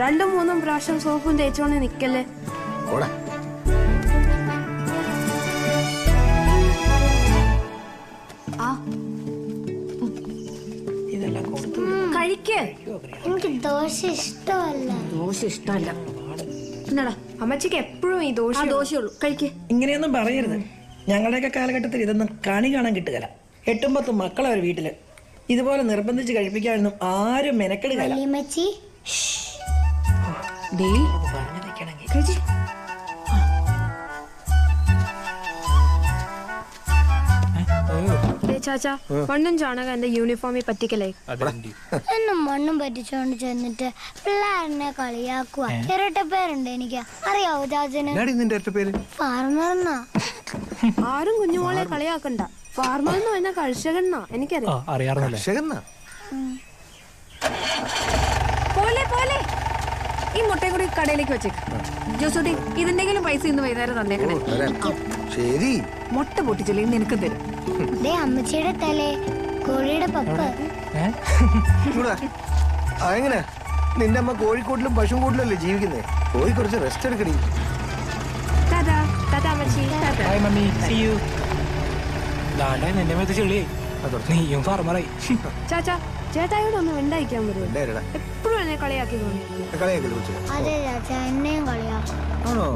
രണ്ടും മൂന്നും പ്രാവശ്യം സോപ്പും തേച്ചോണ്ട് നിക്കല്ലേ? കഴിക്കേ. എനിക്ക് ദോശ ഇഷ്ടമല്ല. ദോശ ഇഷ്ടമല്ല. എന്നടാ അമ്മച്ചിക്ക് എപ്പോഴും ഈ ദോശ ദോശയുള്ളൂ കഴിക്കേ. ഇങ്ങനെയൊന്നും പറയരുത്. ഞങ്ങളുടെയൊക്കെ കാലഘട്ടത്തിൽ ഇതൊന്നും കണി കാണാൻ കിട്ടുകയില്ല എട്ടും പത്തും മക്കളെ ഒരു വീട്ടിൽ. ഇതുപോലെ നിർബന്ധിച്ച് കഴിപ്പിക്കാനൊന്നും ആരും മെനക്കെടുകയില്ല പറഞ്ഞു നിൽക്കണമെങ്കിൽ ചാച്ചാ മണ്ണും ചാണകം എന്റെ യൂണിഫോമിൽ പറ്റിക്കലേ എന്നും മണ്ണും പറ്റിച്ചോണ്ട് ചെന്നിട്ട് പിള്ളേരെന്നെ കളിയാക്കുക ഇരട്ട പേരുണ്ട് എനിക്ക്. അറിയാവോ ചാച്ചന്? ഫാർമർന്നാ. ആരും കുഞ്ഞുമോളെ കളിയാക്കണ്ട. ഫാർമർ എന്ന് പറഞ്ഞ കർഷകന്നാ എനിക്കറിയാം അറിയാറുന്നല്ലേ കൂടി കടയിലേക്ക് വെച്ചേക്ക്. ജോസൂട്ടി ഇതിന്റെങ്കിലും പൈസ ഇന്ന് വൈകുന്നേരം തന്നേക്കണേ. മുട്ട ശരി. മുട്ട ഇന്ന് നിനക്ക് തരും. ദേ അമ്മച്ചിയുടെ തല കോഴിയുടെ പപ്പ. അതെങ്ങനെ എങ്ങനെ? നിന്റെ അമ്മ കോഴിക്കോട്ടിലും പശുക്കൂട്ടിലല്ലേ ജീവിക്കുന്നേ? പോയി കുറച്ച് റെസ്റ്റ് എടുക്കണി ടാറ്റാ ടാറ്റാ അമ്മച്ചി ഹായ് മമ്മി. സീ യു ദാണ്ടെ നിന്റെ മേത്ത് നീയും ഫാർമറായി ചാച്ചാ ചേട്ടായോട് ഒന്ന് വെണ്ടായിക്കാൻ പറ്റുമോ ഉണ്ടായിരടാ എപ്പോഴും എന്നെ കളിയാക്കി തോന്നി അതെ ചാച്ച എന്നെയും കളിയാക്കും. ആണോ?